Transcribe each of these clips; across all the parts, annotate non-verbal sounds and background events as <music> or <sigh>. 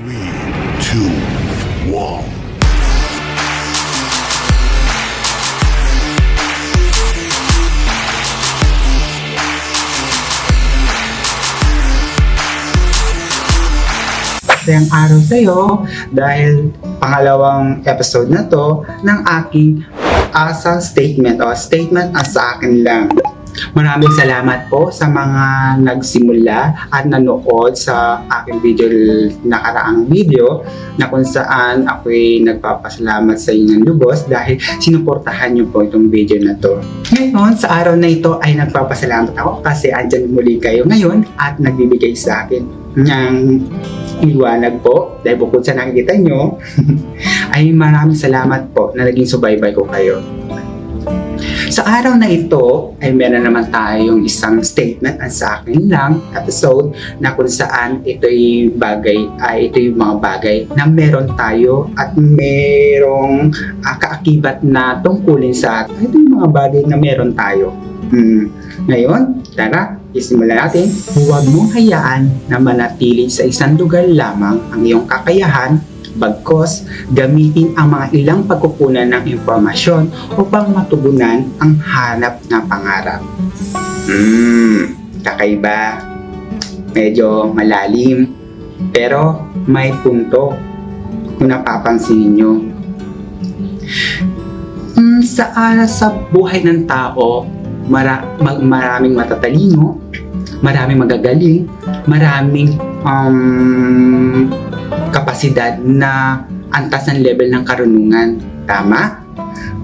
Three, two, one. Masayang araw sa iyo dahil pangalawang episode na to ng aking asa statement o statement as akin lang. Maraming salamat po sa mga nagsimula at nanood sa aking video nakaraang video na kung saan ako'y nagpapasalamat sa inyo ng lubos dahil sinuportahan niyo po itong video na to. Ngayon, sa araw na ito ay nagpapasalamat ako kasi andyan muli kayo ngayon at nagbibigay sa akin ng liwanag po dahil bukod sa nakikita nyo <laughs> ay maraming salamat po na naging subaybay ko kayo. Sa araw na ito ay meron naman tayong isang statement at sa akin lang episode na kung saan ito'y bagay ay ito yung mga bagay na meron tayo at merong uh, kaakibat na tungkulin sa atin. Ito yung mga bagay na meron tayo. Hmm. Ngayon, tara, isimula natin. Huwag mong hayaan na manatili sa isang lugar lamang ang iyong kakayahan bagkos gamitin ang mga ilang pagkukunan ng impormasyon upang matugunan ang hanap na pangarap. Hmm, kakaiba. Medyo malalim. Pero may punto kung napapansin nyo. Hmm, sa aras sa buhay ng tao, mara, mag, maraming matatalino, maraming magagaling, maraming um, kapasidad na antas ng level ng karunungan. Tama?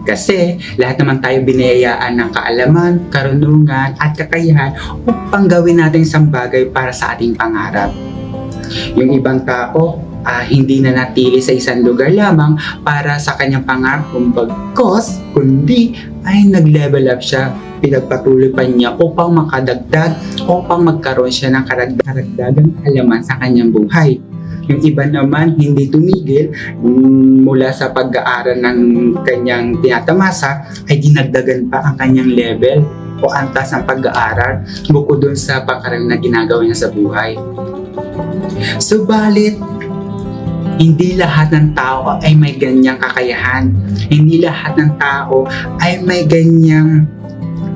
Kasi lahat naman tayo binayaan ng kaalaman, karunungan at kakayahan upang gawin natin isang bagay para sa ating pangarap. Yung ibang tao, ah, hindi na natili sa isang lugar lamang para sa kanyang pangarap kung bagkos, kundi ay nag-level up siya pinagpatuloy pa niya upang makadagdag upang magkaroon siya ng karagdagang alaman sa kanyang buhay. Yung iba naman hindi tumigil mm, mula sa pag-aaral ng kanyang tinatamasa ay dinagdagan pa ang kanyang level o antas ng pag-aaral bukod dun sa pagkaroon na ginagawa niya sa buhay. Subalit, hindi lahat ng tao ay may ganyang kakayahan. Hindi lahat ng tao ay may ganyang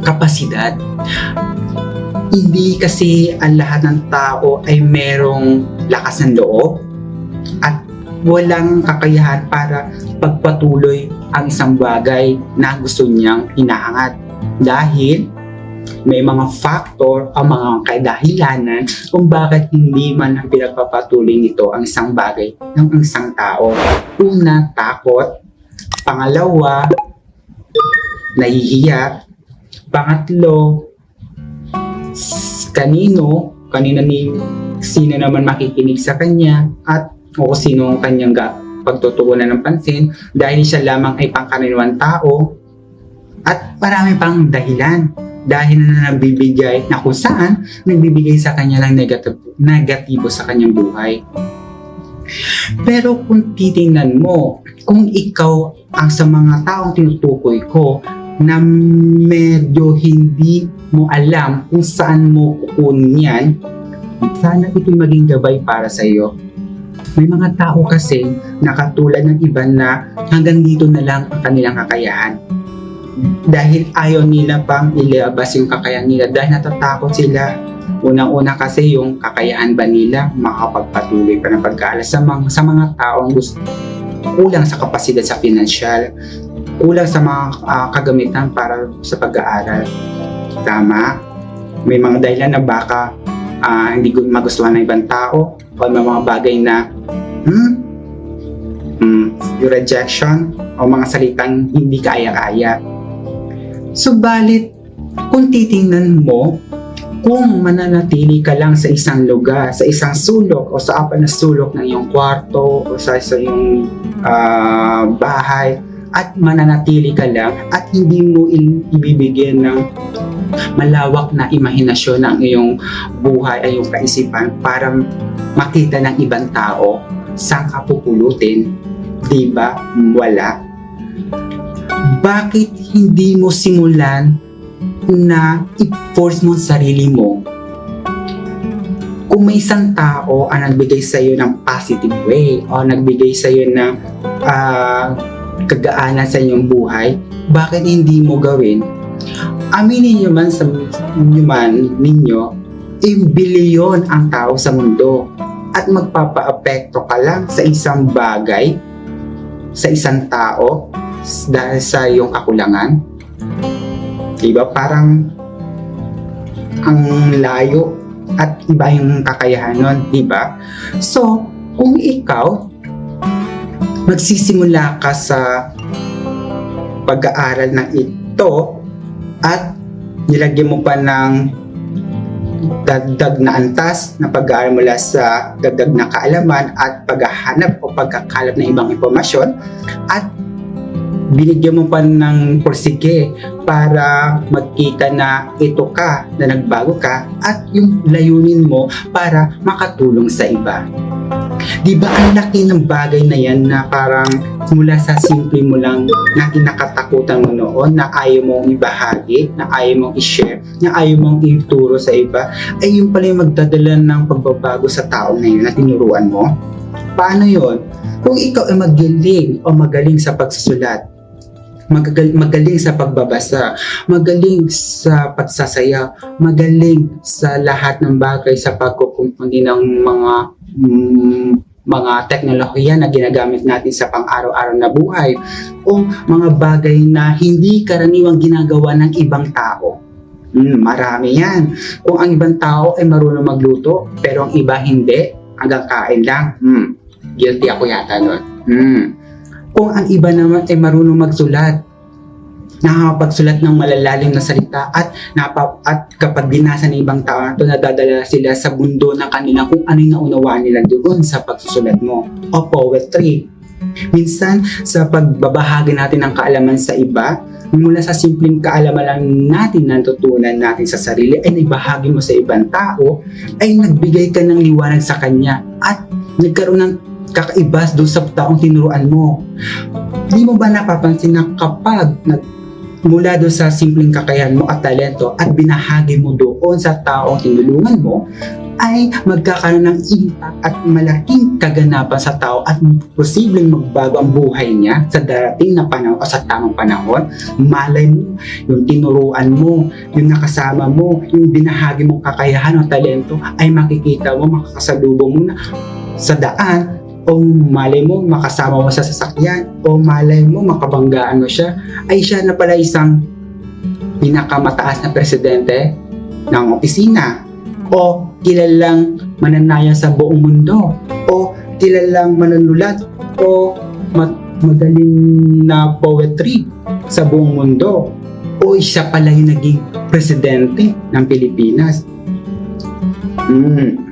kapasidad. Hindi kasi ang lahat ng tao ay merong lakas ng loob at walang kakayahan para pagpatuloy ang isang bagay na gusto niyang hinahangat. Dahil may mga factor o mga kadahilanan kung bakit hindi man ang pinagpapatuloy nito ang isang bagay ng isang tao. Una, takot. Pangalawa, nahihiya. Pangatlo, kanino, kanina ni sino naman makikinig sa kanya at o sino ang kanyang ga, pagtutuunan ng pansin dahil siya lamang ay pangkaraniwang tao at marami pang dahilan dahil na nabibigay na kung saan nagbibigay sa kanya lang negatibo, negatibo sa kanyang buhay. Pero kung titingnan mo, kung ikaw ang sa mga taong tinutukoy ko na medyo hindi mo alam kung saan mo kukunin yan, sana ito'y maging gabay para sa iyo. May mga tao kasi na katulad ng iba na hanggang dito na lang ang kanilang kakayahan. Dahil ayaw nila pang ilabas yung kakayahan nila dahil natatakot sila. Unang-una kasi yung kakayahan ba nila makapagpatuloy pa ng pag-aaral sa mga, sa mga taong gusto kulang sa kapasidad sa pinansyal, kulang sa mga ah, kagamitan para sa pag-aaral. Tama? May mga dahilan na baka ah, hindi gu- magustuhan ng ibang tao o may mga bagay na hmm, hmm, yung rejection o mga salitang hindi kaya-kaya. Subalit, kung titingnan mo, kung mananatili ka lang sa isang lugar, sa isang sulok o sa apat na sulok ng iyong kwarto o sa, sa iyong ah, bahay at mananatili ka lang at hindi mo ibibigyan ng malawak na imahinasyon ng iyong buhay ay iyong kaisipan para makita ng ibang tao saan ka pupulutin, di ba? Wala. Bakit hindi mo simulan na i-force mo ang sarili mo kung may isang tao ang nagbigay sa iyo ng positive way o nagbigay sa iyo ng ah, kagaanan sa inyong buhay, bakit hindi mo gawin? Aminin niyo man sa niyo man ninyo, imbilyon ang tao sa mundo at magpapaapekto ka lang sa isang bagay, sa isang tao, dahil sa iyong kakulangan. Diba? Parang ang layo at iba yung kakayahan nun, di ba? So, kung ikaw magsisimula ka sa pag-aaral ng ito at nilagyan mo pa ng dagdag na antas na pag-aaral mula sa dagdag na kaalaman at paghahanap o pagkakalap ng ibang impormasyon at binigyan mo pa ng porsige para magkita na ito ka, na nagbago ka, at yung layunin mo para makatulong sa iba. Di ba ang laki ng bagay na yan na parang mula sa simple mo lang na kinakatakutan mo noon na ayaw mong ibahagi, na ayaw mong i-share, na ayaw mong ituro sa iba, ay yung pala yung magdadala ng pagbabago sa tao na yun na tinuruan mo. Paano yon? Kung ikaw ay magaling o magaling sa pagsusulat, magagal, magaling sa pagbabasa, magaling sa pagsasaya, magaling sa lahat ng bagay sa pagkukumpuni ng mga mm, mga teknolohiya na ginagamit natin sa pang-araw-araw na buhay o mga bagay na hindi karaniwang ginagawa ng ibang tao. Mm, marami yan. Kung ang ibang tao ay marunong magluto, pero ang iba hindi, hanggang kain lang. Mm, guilty ako yata nun. Mm. Kung ang iba naman ay marunong magsulat, nakakapagsulat ng malalalim na salita at napa, at kapag binasa ng ibang tao ito, nadadala sila sa mundo ng kanila kung ano yung naunawaan nila doon sa pagsusulat mo o poetry. Minsan, sa pagbabahagi natin ng kaalaman sa iba, mula sa simpleng kaalaman lang natin na natutunan natin sa sarili ay naibahagi mo sa ibang tao, ay nagbigay ka ng liwanag sa kanya at nagkaroon ng kakaibas doon sa taong tinuruan mo. Di mo ba napapansin na kapag nag mula doon sa simpleng kakayahan mo at talento at binahagi mo doon sa taong tinulungan mo, ay magkakaroon ng impact at malaking kaganapan sa tao at posibleng magbago ang buhay niya sa darating na panahon o sa tamang panahon. Malay mo, yung tinuruan mo, yung nakasama mo, yung binahagi mong kakayahan o talento ay makikita mo, makakasalubong mo na sa daan o malay mo makasama mo sa sasakyan o malay mo makabanggaan mo siya ay siya na pala isang pinakamataas na presidente ng opisina o kilalang mananaya sa buong mundo o kilalang manunulat o ma- magaling na poetry sa buong mundo o siya pala yung naging presidente ng Pilipinas. Mm.